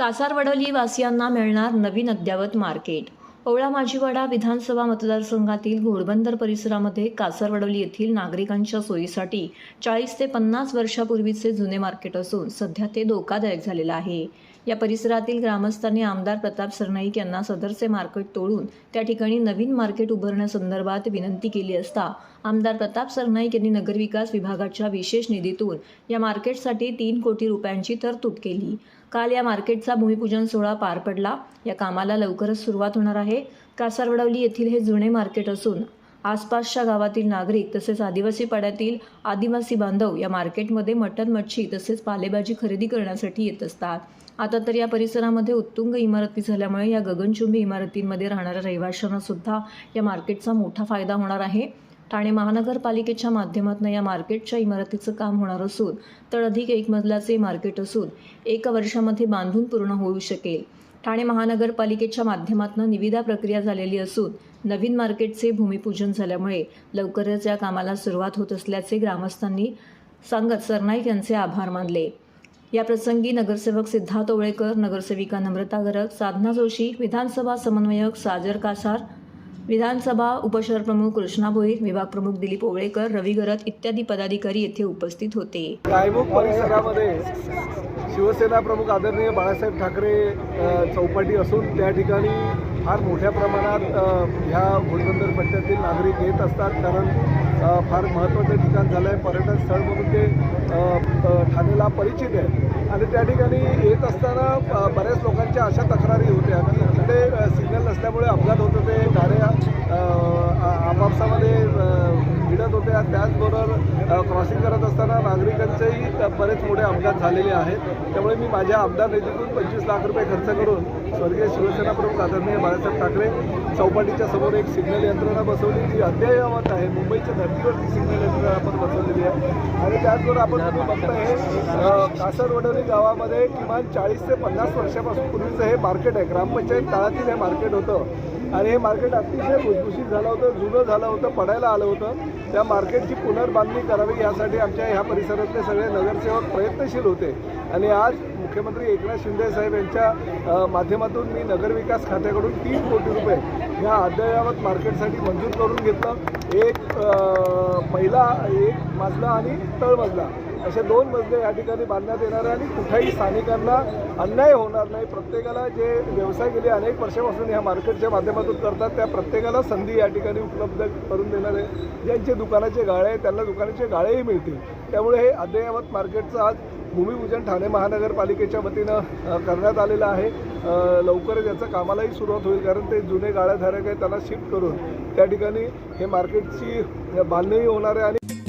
कासारवडवली वासियांना मिळणार नवीन अद्ययावत मार्केट. ओवळा माजीवाडा विधानसभा मतदारसंघातील घोडबंदर परिसरामध्ये कासारवडवली येथील नागरिकांच्या सोयीसाठी चाळीस ते पन्नास वर्षापूर्वीचे जुने मार्केट असून सध्या ते धोकादायक झालेलं आहे. या परिसरातील ग्रामस्थांनी आमदार प्रताप सरनाईक यांना सदरचे मार्केट तोडून त्या ठिकाणी नवीन मार्केट उभारण्यासंदर्भात विनंती केली असता आमदार प्रताप सरनाईक यांनी नगरविकास विभागाच्या विशेष निधीतून या मार्केटसाठी तीन कोटी रुपयांची तरतूद केली. काल या मार्केटचा भूमिपूजन सोहळा पार पडला. या कामाला लवकरच सुरुवात होणार आहे. कासारवडवली येथील हे जुने मार्केट असून आसपासच्या गावातील नागरिक तसेच आदिवासी पाड्यातील आदिवासी बांधव या मार्केटमध्ये मटण मच्छी तसेच पालेभाजी खरेदी करण्यासाठी येत असतात. आता तर या परिसरामध्ये उत्तुंग इमारती झाल्यामुळे या गगनचुंबी इमारतींमध्ये राहणाऱ्या रहिवाशांना सुद्धा या मार्केटचा मोठा फायदा होणार आहे. ठाणे महानगरपालिकेच्या माध्यमातून या मार्केटच्या इमारतीचं काम होणार असून तर अधिक एक मजल्याचे मार्केट असून एक वर्षामध्ये बांधून पूर्ण होऊ शकेल. ठाणे महानगरपालिकेच्या माध्यमातून निविदा प्रक्रिया झालेली असून नवीन मार्केटचे भूमिपूजन झाल्यामुळे लवकरच या कामाला सुरुवात होत असल्याचे ग्रामस्थांनी सांगत सरनाईक यांचे आभार मानले. या प्रसंगी नगरसेवक सिद्धार्थ ओळेकर नगरसेविका नम्रता गरग साधना जोशी विधानसभा समन्वयक साजर कासार विधानसभा उपशहर प्रमुख कृष्णा भोईर विभाग प्रमुख दिलीप ओवळेकर रवी गरत इत्यादी पदाधिकारी येथे उपस्थित होते. गायमुख परिसरामध्ये शिवसेना प्रमुख आदरणीय बाळासाहेब ठाकरे चौपाटी असून त्या ठिकाणी फार मोठ्या प्रमाणात ह्या घोडबंदर पट्ट्यातील नागरिक येत असतात. कारण फार महत्त्वाचं ठिकाण झालं आहे पर्यटन स्थळ म्हणून ते ठाणेला परिचित आहे आणि त्या ठिकाणी येत असताना बऱ्याच लोकांच्या अशा तक्रारी होत्या. की इकडे सिग्नल नसल्यामुळे अपघात होत होते. क्रॉसिंग करत असताना नागरिकांचेही बरेच मोठे अपघात झालेले आहेत. त्यामुळे मी माझ्या आमदार निधीतून पंचवीस लाख रुपये खर्च करून स्वर्गीय शिवसेना प्रमुख आदरणीय बाळासाहेब ठाकरे चौपाटीच्या समोर एक सिग्नल यंत्रणा बसवली. जी अद्ययावत आहे. मुंबईच्या धर्तीवरती सिग्नल यंत्रणा आपण बसवलेली आहे. आणि त्याचबरोबर आपण तुम्ही बघताय हे कासरवडवली गावामध्ये किमान चाळीस ते पन्नास वर्षापासून पूर्वीचं हे मार्केट आहे. ग्रामपंचायत काळातील हे मार्केट होतं. आणि हे मार्केट अतिशय भुसभुशीत झालं होतं जुनं झालं होतं पडायला आलं होतं. त्या मार्केटची पुनर्बांधणी करावी यासाठी आमच्या ह्या परिसरातले सगळे नगरसेवक प्रयत्नशील होते. आणि आज मुख्यमंत्री एकनाथ शिंदे साहेब यांच्या माध्यमातून मी नगरविकास खात्याकडून तीन कोटी रुपये ह्या अद्ययावत मार्केटसाठी मंजूर करून घेतलं. एक पहिला एक मजला आणि तळमजला असे दोन मजले या ठिकाणी बांधण्यात येणार आहे आणि कुठेही स्थानिकांना अन्याय होणार नाही. प्रत्येकाला जे व्यवसाय गेले अनेक वर्षापासून ह्या मार्केटच्या माध्यमातून करतात त्या प्रत्येकाला संधी या ठिकाणी उपलब्ध करून देणार आहे. ज्यांचे दुकानाचे गाळे आहेत त्यांना दुकानाचे गाळेही मिळतील. त्यामुळे हे अद्ययावत मार्केटचं आज भूमिपूजन ठाणे महानगरपालिकेच्या वतीनं करण्यात आलेलं आहे. लवकरच याचं कामालाही सुरुवात होईल कारण ते जुने गाळ्याधारक आहेत त्यांना शिफ्ट करून त्या ठिकाणी हे मार्केटची बांधणीही होणार आहे आणि